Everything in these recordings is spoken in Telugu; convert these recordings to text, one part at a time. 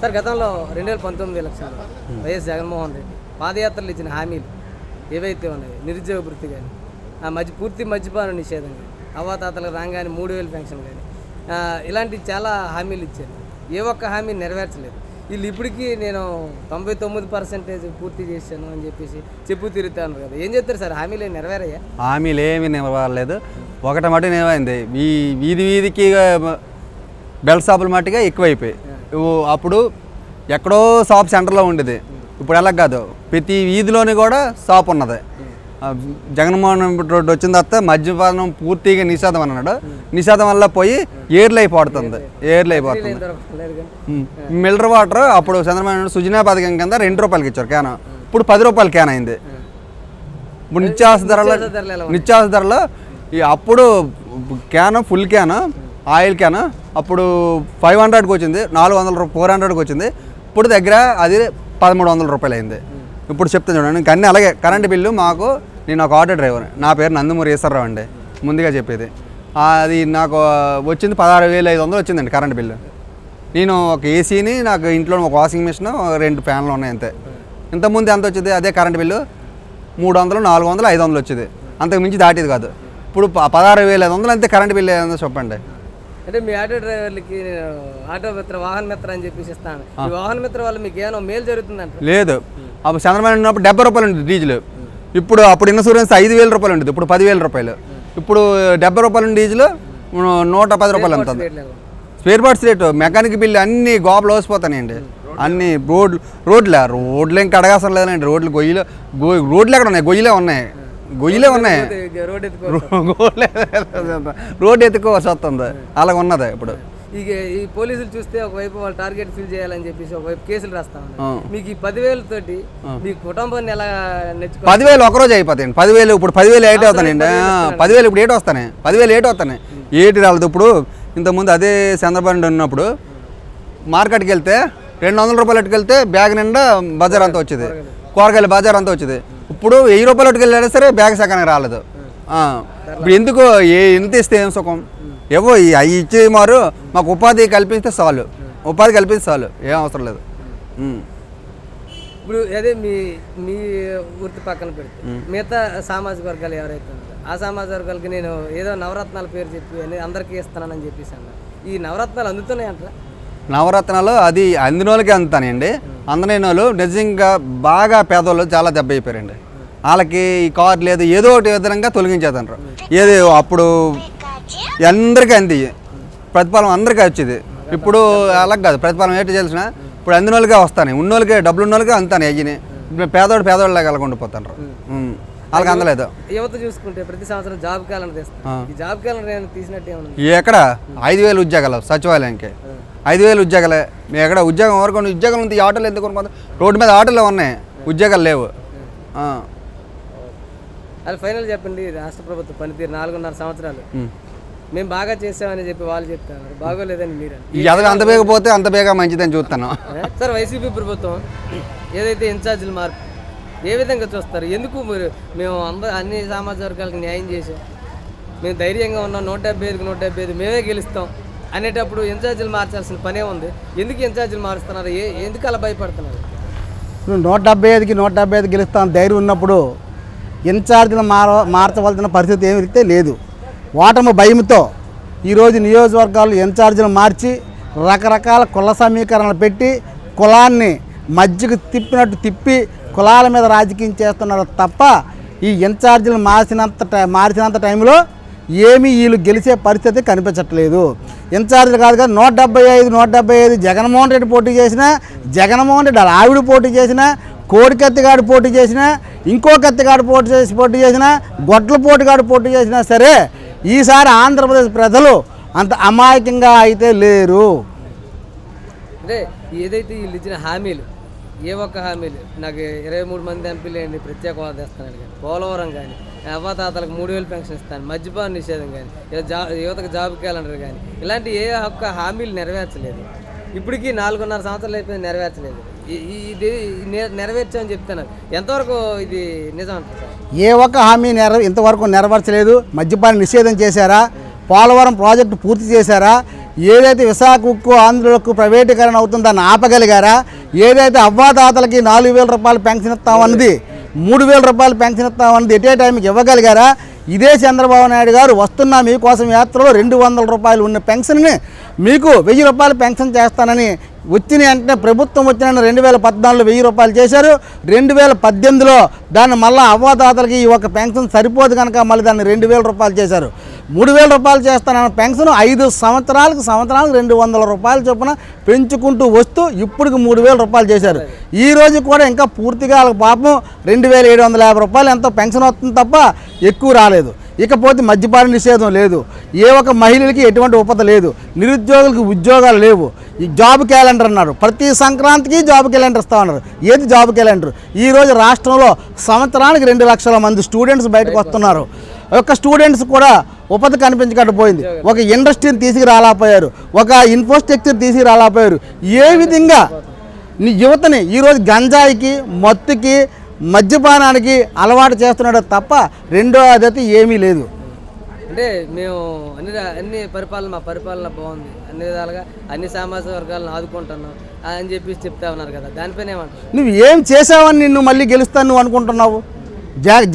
సార్ గతంలో రెండు వేల పంతొమ్మిది ఎలక్షన్లో వైఎస్ జగన్మోహన్ రెడ్డి పాదయాత్రలు ఇచ్చిన హామీలు ఏవైతే ఉన్నాయో నిరుద్యోగ వృత్తి కానీ ఆ మధ్య పూర్తి మద్యపాన నిషేధం కానీ అవ్వాతాతలకు రాగానే మూడు వేలు పెన్షన్ కానీ ఇలాంటి చాలా హామీలు ఇచ్చారు. ఏ ఒక్క హామీ నెరవేర్చలేదు. వీళ్ళు ఇప్పటికీ నేను తొంభై తొమ్మిది పర్సెంటేజ్ పూర్తి చేశాను అని చెప్పేసి చెప్పు తిరుగుతాను కదా. ఏం చెప్తారు సార్? హామీలు నెరవేరయ్యా హామీలు ఏమీ నిలవలేదు ఒకటి మటు నిలవైంది ఈ వీధి వీధికి బెల్ షాపుల మట్టుగా ఎక్కువైపోయాయి. అప్పుడు ఎక్కడో షాప్ సెంటర్లో ఉండేది. ఇప్పుడు ఎలా కాదు. ప్రతి వీధిలోని కూడా షాప్ ఉన్నది. జగన్మోహన్ రెడ్డి వచ్చిన తర్వాత మద్యపానం పూర్తిగా నిషేధం అన్నాడు. నిషేధం వల్ల పోయి ఏర్లు అయిపోతుంది. ఏర్లు అయిపోతుంది. మిల్లర్ వాటర్ అప్పుడు చంద్రబాబు నాయుడు సుజనా పథకం కింద రెండు రూపాయలకి ఇచ్చారు క్యాన్. ఇప్పుడు పది రూపాయలు క్యాన్ అయింది. ఇప్పుడు నిత్యావసర ధరలు నిత్యావసర ధరలు అప్పుడు can full can oil can. అప్పుడు ఫైవ్ హండ్రెడ్కి వచ్చింది నాలుగు వందల రూపాయలు ఫోర్ హండ్రెడ్కి వచ్చింది. ఇప్పుడు దగ్గర అది పదమూడు వందల రూపాయలు అయింది. ఇప్పుడు చెప్తాను చూడండి ఇంక అన్నీ అలాగే కరెంట్ బిల్లు మాకు నేను ఒక ఆటో డ్రైవర్. నా పేరు నందమూరి ఈశ్వరరావు అండి ముందుగా చెప్పేది. అది నాకు వచ్చింది పదహారు వేలు ఐదు వందలు వచ్చిందండి కరెంట్ బిల్లు. నేను ఒక ఏసీని నాకు ఇంట్లో ఒక వాషింగ్ మిషన్ రెండు ఫ్యాన్లు ఉన్నాయి అంతే. ఇంతకుముందు ఎంత వచ్చింది? అదే కరెంట్ బిల్లు మూడు వందలు నాలుగు వందలు ఐదు వందలు వచ్చేది. అంతకు మించి దాటేది కాదు. ఇప్పుడు ప- పదహారు వేల ఐదు వందలు అంతే కరెంట్ బిల్లు ఏదో చెప్పండి. అంటే మీ ఆటో డ్రైవర్లకి ఆటో మిత్ర వాహన మిత్ర అని చెప్పేసి ఇస్తాను. ఈ వాహన మిత్ర వల్ల మీకు ఏమైనా మేలు జరుగుతుందంట లేదు. అప్పుడు చంద్రబాబు ఉన్నప్పుడు డెబ్బై రూపాయలు ఉండేది డీజిల్. ఇప్పుడు అప్పుడు ఇన్సూరెన్స్ ఐదు వేల రూపాయలు ఉండేది. ఇప్పుడు పదివేల రూపాయలు. ఇప్పుడు డెబ్బై రూపాయలు డీజిల్ నూట పది రూపాయలు ఎంత spare parts rate mechanic bill అన్ని గోపలు వేసిపోతాయండి. అన్ని రోడ్లు రోడ్లే రోడ్లు ఇంకా అడగాల్సిన లేదండి రోడ్లు గొయ్యిలో గొ రోడ్లు ఎక్కడ ఉన్నాయి? గొయ్యిలే ఉన్నాయి. గొయ్యిలే ఉన్నాయి. రోడ్ ఎత్తుకోవాల్సి వస్తుంది. అలాగ ఉన్నది ఇప్పుడు. ఇక ఈ పోలీసులు చూస్తే ఒకవైపు వాళ్ళు టార్గెట్ ఫిల్ చేయాలని చెప్పేసి ఒకవైపు కేసులు రాస్తా. మీకు ఈ పదివేలతోటి మీ కుటుంబాన్ని ఎలా నెచ్చుకో పదివేలు ఒకరోజు అయిపోతాయండి. పదివేలు ఇప్పుడు పదివేలు ఏటి అవుతానండి పదివేలు ఇప్పుడు ఏటి వస్తానే పదివేలు ఏటి వస్తానే ఏటి రాలేదు ఇప్పుడు. ఇంతకుముందు అదే చంద్రబాబు ఉన్నప్పుడు మార్కెట్కి వెళ్తే రెండు వందల రూపాయలు ఎట్టుకెళ్తే బ్యాగ్ నిండా బజార్ అంతా వచ్చేది. కూరగాయలు బజార్ అంతా వచ్చేది. ఇప్పుడు వెయ్యి రూపాయలు ఎట్టుకెళ్ళినా సరే బ్యాగ్ సకానికి రాలేదు. ఇప్పుడు ఎందుకు ఏ ఎంత ఇస్తే ఏం సుఖం? ఏవో అవి ఇచ్చే మారు మాకు ఉపాధి కల్పిస్తే చాలు. ఉపాధి కల్పిస్తే చాలు. ఏం అవసరం లేదు. ఇప్పుడు అదే మీ మీ వృత్తి పక్కన పెడితే మిగతా సామాజిక వర్గాలు ఎవరైతే ఆ సామాజిక వర్గాలకి నేను ఏదో నవరత్నాల పేరు చెప్పి అని అందరికీ ఇస్తానని చెప్పేసి అన్న ఈ నవరత్నాలు అందుతున్నాయి అంటారా? నవరత్నాలు అది అందిన వాళ్ళకి అందుతానండి. అందలేని వాళ్ళు నిజంగా బాగా పేదవాళ్ళు చాలా దెబ్బ అయిపోయారండి. వాళ్ళకి ఈ కార్ లేదు ఏదో ఒకటి విధంగా తొలగించేదన్నారు ఏది అప్పుడు అందరికీ అంది. ప్రతిఫలం అందరికీ వచ్చేది. ఇప్పుడు అలా కాదు ప్రతిఫలం ఏంటి తెలిసిన ఇప్పుడు అందిన వాళ్ళకే వస్తాను. ఉన్నోళ్ళకే డబ్బులు ఉన్నోళ్ళకే అందుతాను అయ్యి ఇప్పుడు పేదవాడు పేదవాళ్ళకి వెళ్ళకుండా ఉండిపోతాను వాళ్ళకి అందలేదు. యువత చూసుకుంటే ప్రతి సంవత్సరం జాబ్ క్యాలెండర్ ఈ జాబ్ క్యాలెండర్ తీసినట్టు ఎక్కడ? ఐదు వేలు ఉద్యోగాలు సచివాలయానికి ఐదు వేలు ఉద్యోగాలే. మీ ఎక్కడ ఉద్యోగం వరకు ఉద్యోగాలు ఉంది ఈ ఆటోలు ఎందుకు రోడ్డు మీద ఆటోలు ఉన్నాయి. ఉద్యోగాలు లేవు. అది ఫైనల్ చెప్పండి రాష్ట్ర ప్రభుత్వ పనితీరు నాలుగున్నర సంవత్సరాలు. మేము బాగా చేసామని చెప్పి వాళ్ళు చెప్తున్నారు. బాగోలేదని మీరు ఎదగ అంత బేగ పోతే అంత బేగా మంచిదని చూస్తాను. సార్ వైసీపీ ప్రభుత్వం ఏదైతే ఇన్ఛార్జీలు మార్పు ఏ విధంగా చూస్తారు? ఎందుకు మీరు మేము అందరూ అన్ని సామాజిక వర్గాలకు న్యాయం చేసాం మేము ధైర్యంగా ఉన్నాం నూట డెబ్బై ఐదుకి నూట డెబ్బై ఐదు మేమే గెలుస్తాం అనేటప్పుడు ఇన్ఛార్జీలు మార్చాల్సిన పనే ఉంది. ఎందుకు ఇన్ఛార్జీలు మారుస్తున్నారు? ఏ ఎందుకు అలా భయపడుతున్నారు? నూట డెబ్బై ఐదుకి నూట డెబ్బై ఐదు గెలుస్తాం ధైర్యం ఉన్నప్పుడు ఇన్ఛార్జీలు మార మార్చవలసిన పరిస్థితి ఏమైతే లేదు. ఓటమి భయంతో ఈరోజు నియోజకవర్గాలు ఇన్ఛార్జీలు మార్చి రకరకాల కుల సమీకరణలు పెట్టి కులాన్ని మధ్యకు తిప్పినట్టు తిప్పి కులాల మీద రాజకీయం చేస్తున్నారు తప్ప ఈ ఇన్ఛార్జీలు మార్చినంత టై- మార్చినంత టైంలో ఏమీ వీళ్ళు గెలిచే పరిస్థితి కనిపించట్లేదు. ఇన్ఛార్జీలు కాదు కదా నూట డెబ్బై ఐదు నూట డెబ్బై ఐదు జగన్మోహన్ రెడ్డి పోటీ చేసినా జగన్మోహన్ రెడ్డి ఆవిడ పోటీ చేసినా కోడి కత్తిగాడు పోటీ చేసినా ఇంకో కత్తిగాడు పోటీ చేసి పోటీ చేసినా గొడ్ల పోటీగాడు పోటీ చేసినా సరే ఈసారి ఆంధ్రప్రదేశ్ ప్రజలు అంత అమాయకంగా అయితే లేరు. అంటే ఏదైతే వీళ్ళు ఇచ్చిన హామీలు ఏ ఒక్క హామీలు నాకు ఇరవై మూడు మంది ఎంపీలు అండి ప్రత్యేక హోదా ఇస్తానని కానీ పోలవరం కానీ అవ్వాతాతలకు మూడు వేలు పెన్షన్ ఇస్తాను మద్యపాన నిషేధం కానీ జా యువతకు జాబ్ క్యాలెండర్ కానీ ఇలాంటి ఏ ఒక్క హామీలు నెరవేర్చలేదు. ఇప్పటికీ నాలుగున్నర సంవత్సరాలు అయిపోయింది నెరవేర్చలేదు. ఇది నెరవేర్చామని చెప్తున్నారు ఎంతవరకు ఇది నిజం ఏ ఒక్క హామీ నెర ఇంతవరకు నెరవేర్చలేదు. మద్యపాన్ని నిషేధం చేశారా? పోలవరం ప్రాజెక్టు పూర్తి చేశారా? ఏదైతే విశాఖ ఉక్కు ఆంధ్రులకు ప్రైవేటీకరణ అవుతుందో దాన్ని ఆపగలిగారా? ఏదైతే అవ్వాతాతలకి నాలుగు వేల రూపాయలు పెన్షన్ ఇస్తామన్నది మూడు వేల రూపాయలు పెన్షన్ ఇస్తామన్నది ఎటే టైంకి ఇవ్వగలిగారా? ఇదే చంద్రబాబు నాయుడు గారు వస్తున్న మీకోసం యాత్రలో రెండు వందల రూపాయలు ఉన్న పెన్షన్ని మీకు వెయ్యి రూపాయలు పెన్షన్ చేస్తానని వచ్చిన వెంటనే ప్రభుత్వం వచ్చిన రెండు వేల పద్నాలుగులో వెయ్యి రూపాయలు చేశారు. రెండు వేల పద్దెనిమిదిలో దాన్ని మళ్ళీ అవ్వాతాతలకి ఈ ఒక పెన్షన్ సరిపోదు కనుక మళ్ళీ దాన్ని రెండు వేల రూపాయలు చేశారు. మూడు వేల రూపాయలు చేస్తానన్న పెన్షన్ ఐదు సంవత్సరాలకు సంవత్సరాలకు రెండు వందల రూపాయలు చొప్పున పెంచుకుంటూ వస్తూ ఇప్పటికి మూడు వేల రూపాయలు చేశారు. ఈ రోజు కూడా ఇంకా పూర్తిగా వాళ్ళకి పాపం రెండు వేల ఏడు వందల యాభై రూపాయలు ఎంతో పెన్షన్ వస్తుంది తప్ప ఎక్కువ రాలేదు. ఇకపోతే మద్యపాన నిషేధం లేదు. ఏ ఒక్క మహిళలకి ఎటువంటి ఉపత లేదు. నిరుద్యోగులకు ఉద్యోగాలు లేవు. ఈ జాబ్ క్యాలెండర్ అన్నారు. ప్రతి సంక్రాంతికి జాబ్ క్యాలెండర్ ఇస్తా ఉన్నారు. ఏది జాబ్ క్యాలెండర్? ఈ రోజు రాష్ట్రంలో సంవత్సరానికి రెండు లక్షల మంది స్టూడెంట్స్ బయటకు వస్తున్నారు. ఒక స్టూడెంట్స్ కూడా ఉపతి కనిపించకపోయింది. ఒక ఇండస్ట్రీని తీసుకురాలేకపోయారు. ఒక ఇన్ఫ్రాస్ట్రక్చర్ తీసుకురాలేకపోయారు. ఏ విధంగా నీ యువతని ఈరోజు గంజాయికి మత్తుకి మద్యపానానికి అలవాటు చేస్తున్నాడు తప్ప రెండో అదైతే ఏమీ లేదు. అంటే మేము అన్ని అన్ని పరిపాలన మా పరిపాలన బాగుంది. అన్ని విధాలుగా అన్ని సామాజిక వర్గాలను ఆదుకుంటున్నాం అని చెప్పేసి చెప్తా ఉన్నారు కదా. దానిపైన ఏమంటారు నువ్వు ఏం చేసావని నిన్ను మళ్ళీ గెలుస్తాను నువ్వు అనుకుంటున్నావు?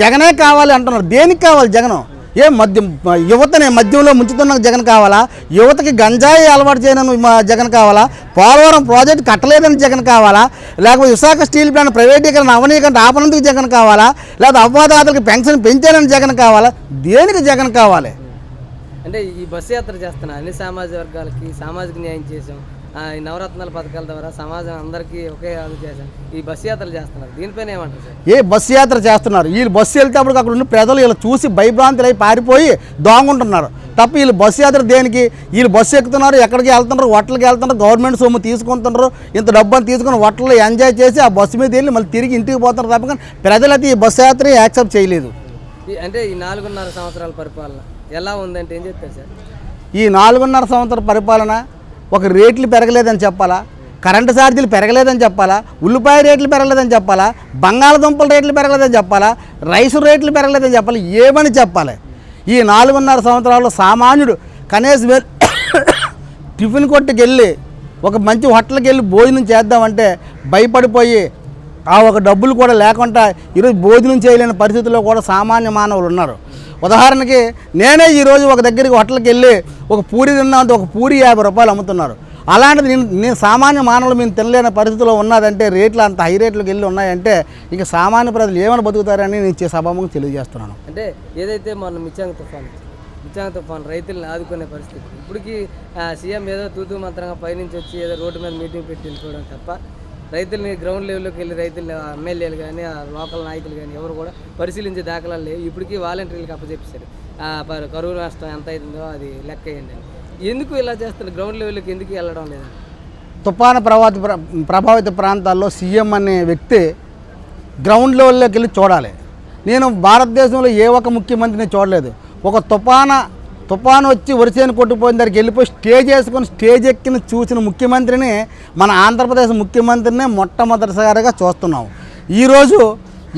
జగనే కావాలి అంటున్నారు. దేనికి కావాలి జగన్? ఏ మద్యం యువతని మద్యంలో ముంచుతున్న జగన్ కావాలా? యువతకి గంజాయి అలవాటు చేయను మా జగన్ కావాలా? పోలవరం ప్రాజెక్ట్ కట్టలేదని జగన్ కావాలా? లేకపోతే విశాఖ స్టీల్ ప్లాంట్ ప్రైవేటీకరణ అవనీకరణ ఆపనందుకు జగన్ కావాలా? లేదా అవ్వాదాతలకు పెన్షన్ పెంచాలని జగన్ కావాలా? దేనికి జగన్ కావాలి? అంటే ఈ బస్సు యాత్ర చేస్తున్నా అన్ని సామాజిక వర్గాలకి సామాజిక న్యాయం చేసాం. ఈ నవరత్నాల పథకాల ద్వారా సమాజం అందరికీ ఒకే అది చేసాం ఈ బస్సు యాత్రలు చేస్తున్నారు. దీనిపైన ఏమంటారు సార్? ఏ బస్సు యాత్ర చేస్తున్నారు. వీళ్ళు బస్సు వెళ్తేప్పుడు అక్కడ ఉన్న ప్రజలు వీళ్ళు చూసి భయభ్రాంతులై పారిపోయి దోంగుంటున్నారు. తప్ప వీళ్ళు బస్సు యాత్ర దేనికి? వీళ్ళు బస్సు ఎక్కుతున్నారు ఎక్కడికి వెళ్తున్నారు హోటల్కి వెళ్తున్నారు గవర్నమెంట్ సొమ్ము తీసుకుంటున్నారు ఇంత డబ్బుని తీసుకుని హోటల్లో ఎంజాయ్ చేసి ఆ బస్సు మీద వెళ్ళి మళ్ళీ తిరిగి ఇంటికి పోతున్నారు తప్ప కానీ ప్రజలైతే ఈ బస్సు యాత్ర యాక్సెప్ట్ చేయలేదు. అంటే ఈ నాలుగున్నర సంవత్సరాల పరిపాలన ఎలా ఉందంటే ఏం చెప్తారు సార్? ఈ నాలుగున్నర సంవత్సర పరిపాలన ఒక రేట్లు పెరగలేదని చెప్పాలా? కరెంటు ఛార్జీలు పెరగలేదని చెప్పాలా? ఉల్లిపాయ రేట్లు పెరగలేదని చెప్పాలా? బంగాళదుంపల రేట్లు పెరగలేదని చెప్పాలా? రైస్ రేట్లు పెరగలేదని చెప్పాలి? ఏమని చెప్పాలి? ఈ నాలుగున్నర సంవత్సరాల్లో సామాన్యుడు కనీసం టిఫిన్ కొట్టుకు వెళ్ళి ఒక మంచి హోటల్కి వెళ్ళి భోజనం చేద్దామంటే భయపడిపోయి ఆ ఒక డబ్బులు కూడా లేకుండా ఈరోజు భోజనం చేయలేని పరిస్థితుల్లో కూడా సామాన్య మానవులు ఉన్నారు. ఉదాహరణకి నేనే ఈరోజు ఒక దగ్గరికి హోటల్కి వెళ్ళి ఒక పూరి తిన్నామంటే ఒక పూరి యాభై రూపాయలు అమ్ముతున్నారు. అలాంటిది నేను నేను సామాన్య మానవులు మేము తినలేని పరిస్థితిలో ఉన్నదంటే రేట్లు అంత హై రేట్లకు వెళ్ళి ఉన్నాయంటే ఇంకా సామాన్య ప్రజలు ఏమైనా బతుకుతారని నేను ఇచ్చే సభాముఖంగా తెలియజేస్తున్నాను. అంటే ఏదైతే మొన్న మిచ్చాంగ తుఫాన్ మిచ్చాంగ తుఫాన్ రైతులను ఆదుకునే పరిస్థితి ఇప్పటికీ సీఎం ఏదో తూతూ మంత్రంగా పైనుంచి వచ్చి ఏదో రోడ్డు మీద మీటింగ్ పెట్టి వెళ్ళిపోవడం తప్ప రైతుల్ని గ్రౌండ్ లెవెల్లోకి వెళ్ళి రైతుల్ని ఎమ్మెల్యేలు కానీ లోకల్ నాయకులు కానీ ఎవరు కూడా పరిశీలించే దాఖలాలు లేవు. ఇప్పటికీ వాలంటీర్లకు అప్పచెప్పేశారు కరువు నష్టం ఎంత అవుతుందో అది లెక్క వేయండి ఎందుకు ఇలా చేస్తున్నారు? గ్రౌండ్ లెవెల్కి ఎందుకు వెళ్ళడం లేదు? తుఫాను ప్రభావిత ప్రభావిత ప్రాంతాల్లో సీఎం అనే వ్యక్తి గ్రౌండ్ లెవెల్లోకి వెళ్ళి చూడాలి. నేను భారతదేశంలో ఏ ఒక్క ముఖ్యమంత్రిని చూడలేదు. ఒక తుఫాన తుఫాను వచ్చి వరిసేను కొట్టుకుపోయిన దగ్గరికి వెళ్ళిపోయి స్టేజ్ వేసుకొని స్టేజ్ ఎక్కిన చూసిన ముఖ్యమంత్రిని మన ఆంధ్రప్రదేశ్ ముఖ్యమంత్రిని మొట్టమొదటిసారిగా చూస్తున్నాం. ఈరోజు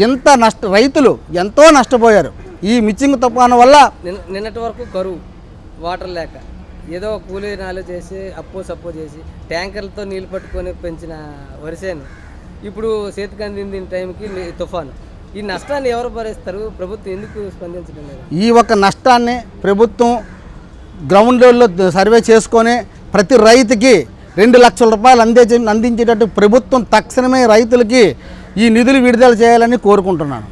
ఎంత నష్ట రైతులు ఎంతో నష్టపోయారు. ఈ మిచ్చింగ్ తుఫాను వల్ల నిన్న నిన్నటి వరకు కరువు వాటర్ లేక ఏదో కూలీ నాలు చేసి అప్పు సప్పు చేసి ట్యాంకర్లతో నీళ్ళు పట్టుకొని పెంచిన వరిసేను ఇప్పుడు చేతికి అందింది టైంకి తుఫాను. ఈ నష్టాన్ని ఎవరు భరిస్తారు? ప్రభుత్వం ఎందుకు స్పందించడం లేదు? ఈ ఒక్క నష్టాన్ని ప్రభుత్వం గ్రౌండ్లో సర్వే చేసుకొని ప్రతి రైతుకి రెండు లక్షల రూపాయలు అందించే అందించేటట్టు ప్రభుత్వం తక్షణమే రైతులకి ఈ నిధులు విడుదల చేయాలని కోరుకుంటున్నాను.